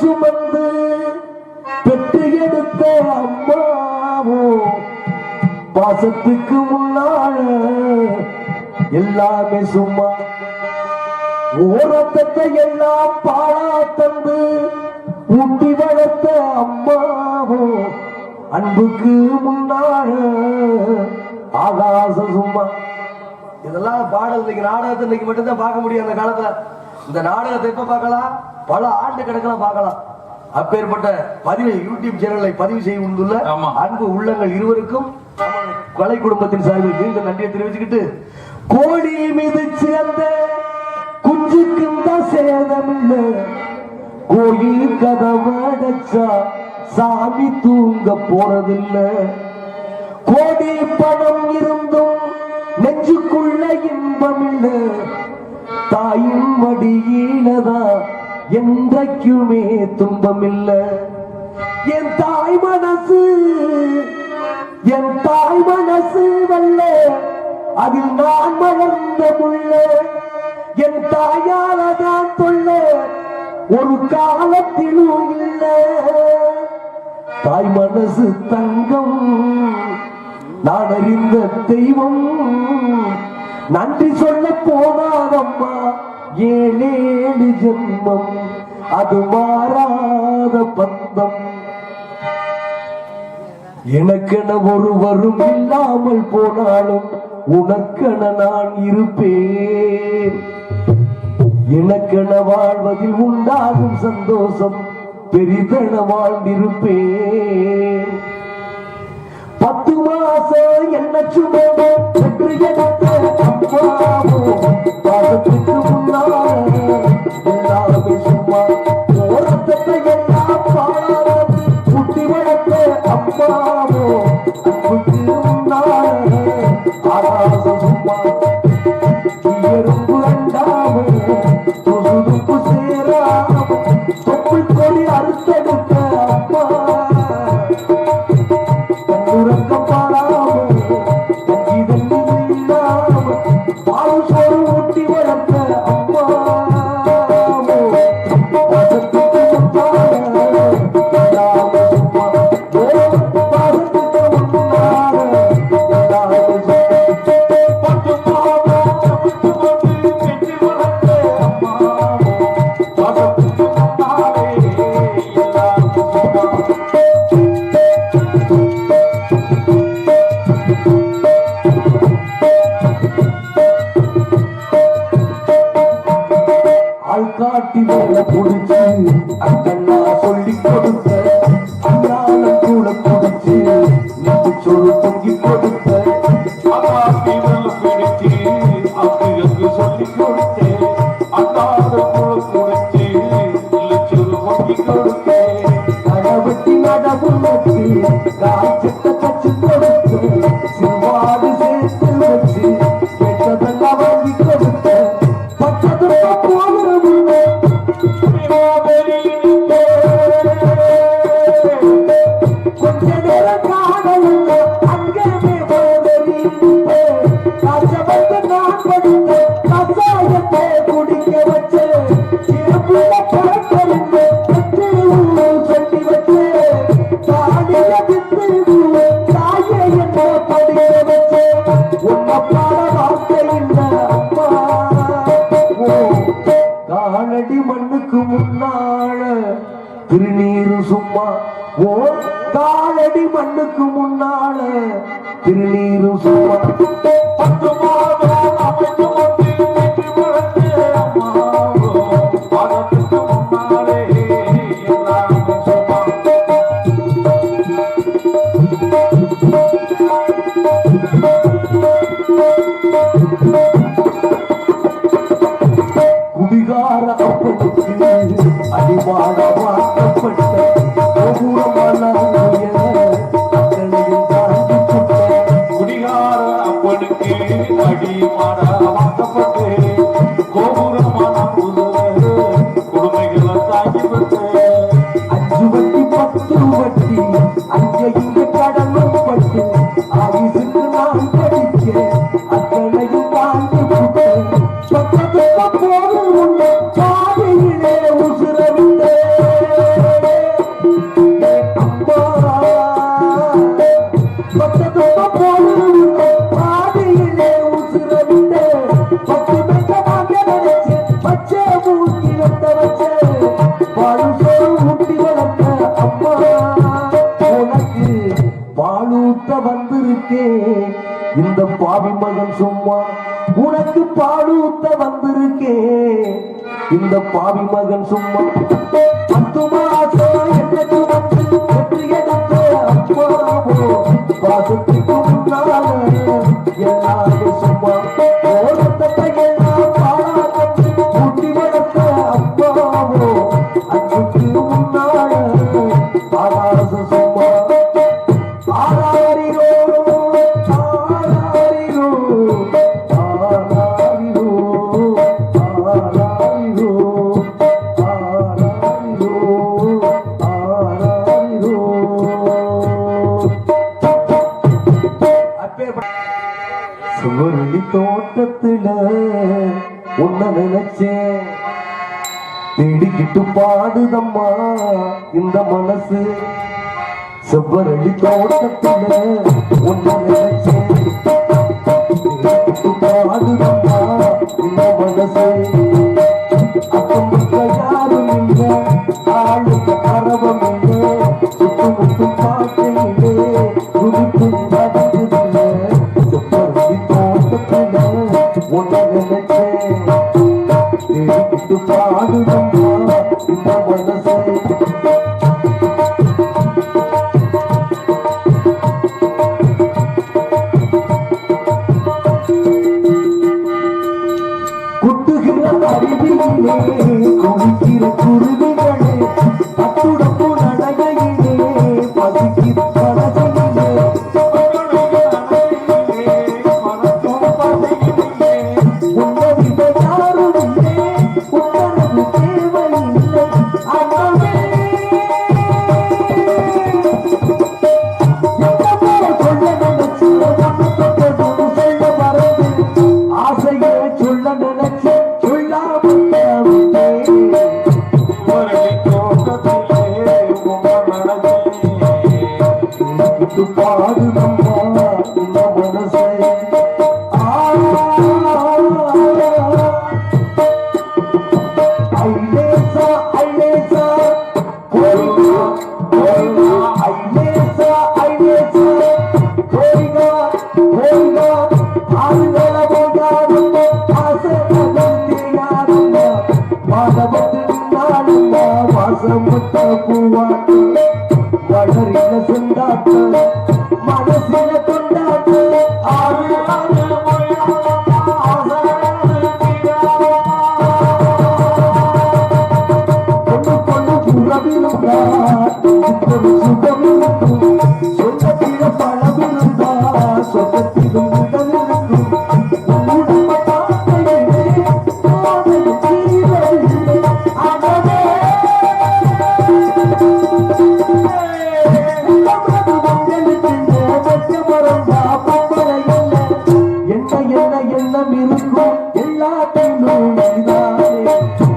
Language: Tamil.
சுமந்து பெற்று எடுத்த அம்மாவோ பாசத்துக்கு முன்னால எல்லாமே சும்மா ஓரத்தத்தை எல்லாம் பாழா தந்து ஊட்டி வளர்த்த அம்மாவோ அன்புக்கு முன்னால ஆகாச சும்மா. இதெல்லாம் பாடல் இன்னைக்கு நாடகத்தை இன்னைக்கு மட்டும்தான் பார்க்க முடியும் அந்த காலத்துல. இந்த நாடகத்தை எப்ப பார்க்கலாம்? பல ஆண்டு கணக்கெல்லாம் பார்க்கலாம். அப்பேற்பட்ட பதிவை யூடியூப் சேனலை பதிவு செய்ய வந்துள்ள. அன்பு உள்ளங்கள் இருவருக்கும் கொலை குடும்பத்தின் சார்பில் மீண்டும் நன்றியை தெரிவிச்சுக்கிட்டு கோழி மீது சிறந்த குஞ்சுக்கும் தான் சேதமில்ல. கோயில் கதவடைச்சா சாமி தூங்க போறதில்லை. கோடி பணம் இருந்தும் நெஞ்சுக்குள்ள இன்பம் இல்ல தாயின் மடியிலதா என்றைக்குமே துன்பம் இல்ல என் தாய் மனசு என் தாய் மனசு வல்ல. அதில் நான் வளர்ந்த முள்ள என் தாயால தான் தொல்ல. ஒரு காலத்திலும் இல்லை. தாய் மனசு தங்கம். நான் அறிந்த தெய்வம். நன்றி சொல்ல போனாதம்மா ஏழேழு ஜென்மம் அது மாறாத பந்தம். எனக்கென ஒருவரும் இல்லாமல் போனாலும் உனக்கென நான் இருப்பேன். எனக்கென வாழ்வதில் உண்டாகும் சந்தோஷம் பெரிதென வாழ்ந்திருப்பேன். பத்து மாசம் என்ன சுமமோ என்று எனக்கு அம்மாவோ பாதத்துக்கு முன்னால சொல்லு தொங்கி கொடுத்த கண்ணுக்கு முன்னால திருநீரு சும்மா ஓ காலடி மண்ணுக்கு முன்னால திருநீரு சும்மா. பத்து மாதம் இந்த பாவி மகன் சும்மா பத்து முரளி தோட்டத்துல உன்ன நினைச்சேன் திடுக்கிட்டு பாடுதம்மா இந்த மனசு. செவ்வரளி தோட்டத்துல உன்ன நினைச்சேன் பாட்டு பாடுவம்மா இந்த மனசை. குட்டுகிற அருவியிலே குளிக்கிற குருவிகள் वक़्त என்ன எண்ணம் இருக்கும்? எல்லாத்தையும் நீதானே.